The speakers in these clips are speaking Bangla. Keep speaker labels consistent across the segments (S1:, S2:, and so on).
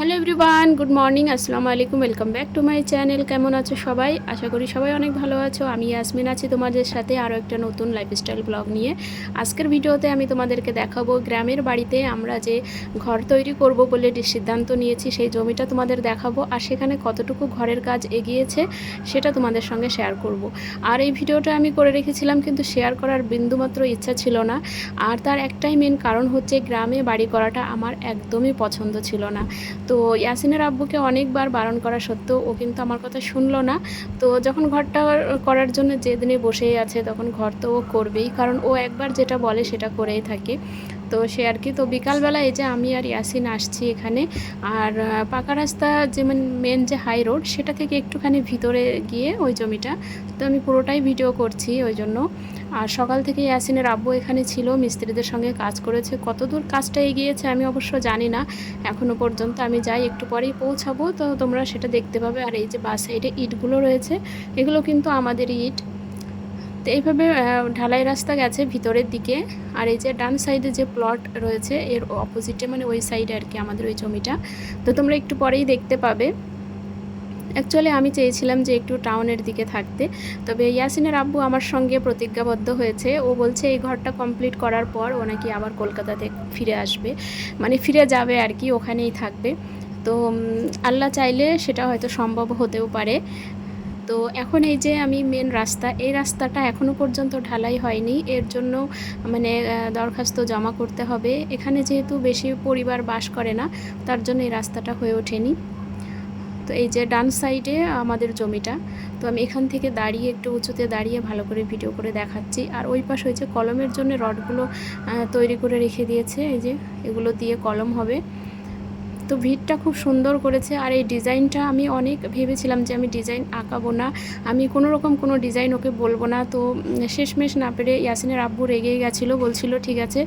S1: হ্যালো এভরিওয়ান গুড মর্নিং আসসালামু আলাইকুম welcome back to my channel কেমন আছো সবাই? আশা করি সবাই অনেক ভালো আছো। আমি ইয়াসমিন আছি তোমাদের সাথে আরও একটা নতুন লাইফস্টাইল ব্লগ নিয়ে। আজকের ভিডিওতে আমি তোমাদেরকে দেখাবো গ্রামের বাড়িতে আমরা যে ঘর তৈরি করব বলে সিদ্ধান্ত নিয়েছি, সেই জমিটা তোমাদের দেখাবো আর সেখানে কতটুকু ঘরের কাজ এগিয়েছে সেটা তোমাদের সঙ্গে শেয়ার করব। আর এই ভিডিওটা আমি করে রেখেছিলাম কিন্তু শেয়ার করার বিন্দুমাত্র ইচ্ছা ছিল না। আর তার একটাই মেন কারণ হচ্ছে গ্রামে বাড়ি করাটা আমার একদমই পছন্দ ছিল না। তো ইয়াসিনের আব্বুকে অনেকবার বারণ করা সত্ত্বেও ও কিন্তু আমার কথা শুনলো না। তো যখন ঘরটা করার জন্য যেদিনে বসেই আছে তখন ঘর তো ও করবেই, কারণ ও একবার যেটা বলে সেটা করেই থাকে। তো সে আর কি, তো বিকালবেলা এই যে আমি আর ইয়াসিন আসছি এখানে, আর পাকা রাস্তা যে মেন যে হাই রোড সেটা থেকে একটুখানি ভিতরে গিয়ে ওই জমিটা, তো আমি পুরোটাই ভিডিও করছি ওই জন্য। আর সকাল থেকে ইয়াসিনের আব্বু এখানে ছিল, মিস্ত্রিদের সঙ্গে কাজ করেছে। কতদূর কাজটা এগিয়েছে আমি অবশ্য জানি না এখনও পর্যন্ত আমি যাই, একটু পরেই পৌঁছাবো। তো তোমরা সেটা দেখতে পাবে। আর এই যে বাস সাইডে ইটগুলো রয়েছে, এগুলো কিন্তু আমাদের ইট। তো এইভাবে ঢালাই রাস্তা গেছে ভিতরের দিকে। আর এই যে ডান সাইডে যে প্লট রয়েছে, এর অপোজিটে মানে ওই সাইডে আর কি আমাদের ওই জমিটা। তো তোমরা একটু পরেই দেখতে পাবে। অ্যাকচুয়ালি আমি চেয়েছিলাম যে একটু টাউনের দিকে থাকতে। তবে ইয়াসিনের আব্বু আমার সঙ্গে প্রতিজ্ঞাবদ্ধ হয়েছে। ও বলছে, এই ঘরটা কমপ্লিট করার পর ও নাকি আবার কলকাতাতে ফিরে আসবে। মানে ফিরে যাবে আর কি, ওখানেই থাকবে। তো আল্লাহ চাইলে সেটা হয়তো সম্ভব হতেও পারে। তো এখন এই যে আমি মেন রাস্তা, এই রাস্তাটা এখনও পর্যন্ত ঢালাই হয়নি। এর জন্য মানে দরখাস্ত জমা করতে হবে। এখানে যেহেতু বেশি পরিবার বাস করে না, তার জন্য এই রাস্তাটা হয়ে ওঠেনি। তো এই যে ডান সাইডে আমাদের জমিটা, তো আমি এখান থেকে দাঁড়িয়ে, একটু উঁচুতে দাঁড়িয়ে ভালো করে ভিডিও করে দেখাচ্ছি। আর ওই পাশ হয়েছে কলমের জন্য রডগুলো তৈরি করে রেখে দিয়েছে, এই যে এগুলো দিয়ে কলম হবে। তো ভিড়টা খুব সুন্দর করেছে আর এই ডিজাইনটা আমি অনেক ভেবেছিলাম যে আমি ডিজাইন আঁকাবো না। আমি কোনো রকম কোনো ডিজাইন ওকে বলব না। তো শেষমেশ না পেরে ইয়াসিনের আব্বু রেগেই গেছিল, বলছিল, ঠিক আছে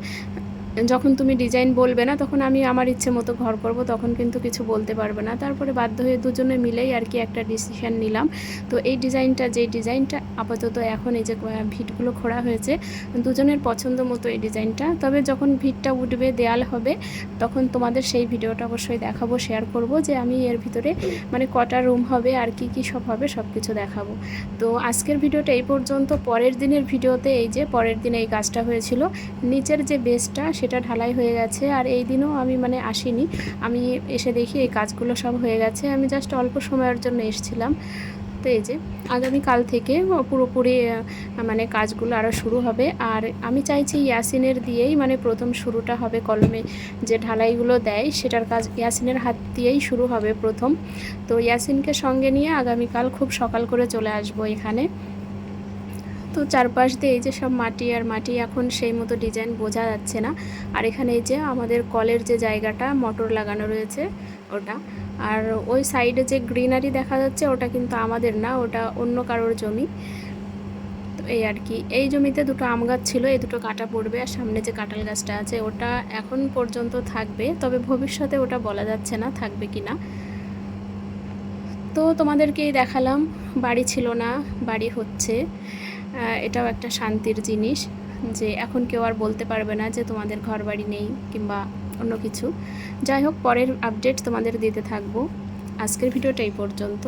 S1: যখন তুমি ডিজাইন বলবে না, তখন আমি আমার ইচ্ছে মতো ঘর করব, তখন কিন্তু কিছু বলতে পারবে না। তারপরে বাধ্য হয়ে দুজনে মিলেই আর কি একটা ডিসিশন নিলাম। তো এই ডিজাইনটা যে ডিজাইনটা আপাতত এখন এই যে ভিটগুলো খোঁড়া হয়েছে, দুজনের পছন্দ মতো এই ডিজাইনটা তবে যখন ভিটটা উঠবে, দেয়াল হবে, তখন তোমাদের সেই ভিডিওটা অবশ্যই দেখাবো শেয়ার করব যে আমি এর ভিতরে মানে কটা রুম হবে, আর কি কি সব হবে সব কিছু দেখাবো। তো আজকের ভিডিওটা এই পর্যন্ত। পরের দিনের ভিডিওতে এই যে, পরের দিনে এই কাজটা হয়েছিল। নিচের যে বেসটা সেটা ঢালাই হয়ে গেছে আর এই দিনও আমি মানে আসিনি। আমি এসে দেখি এই কাজগুলো সব হয়ে গেছে। আমি জাস্ট অল্প সময়ের জন্য এসেছিলাম। তো এই যে, আগামীকাল থেকে পুরোপুরি মানে কাজগুলো আরও শুরু হবে। আর আমি চাইছি ইয়াসিনের দিয়েই মানে প্রথম শুরুটা হবে কলমে যে ঢালাইগুলো দেয়, সেটার কাজ ইয়াসিনের হাত দিয়েই শুরু হবে প্রথম। তো ইয়াসিনকে সঙ্গে নিয়ে আগামীকাল খুব সকাল করে চলে আসব এখানে। তো চারপাশ দিয়ে এই যে সব মাটি আর মাটি, এখন সেই মতো ডিজাইন বোঝা যাচ্ছে না। আর এখানে এই যে আমাদের কলের যে জায়গাটা, মোটর লাগানো রয়েছে ওটা। আর ওই সাইডে যে গ্রিনারি দেখা যাচ্ছে, ওটা কিন্তু আমাদের না, ওটা অন্য কারোর জমি। তো এই আর কি। এই জমিতে দুটো আম গাছ ছিল, এই দুটো কাটা পড়বে আর সামনে যে কাঁঠাল গাছটা আছে, ওটা এখন পর্যন্ত থাকবে। তবে ভবিষ্যতে ওটা বলা যাচ্ছে না, থাকবে কি না। তো তোমাদেরকেই দেখালাম, বাড়ি ছিল না, বাড়ি হচ্ছে। এটাও একটা শান্তির জিনিস যে এখন কেউ আর বলতে পারবে না যে তোমাদের ঘর বাড়ি নেই কিংবা অন্য কিছু। যাই হোক, পরের আপডেট তোমাদের দিতে থাকব। আজকের ভিডিওটা এই পর্যন্ত।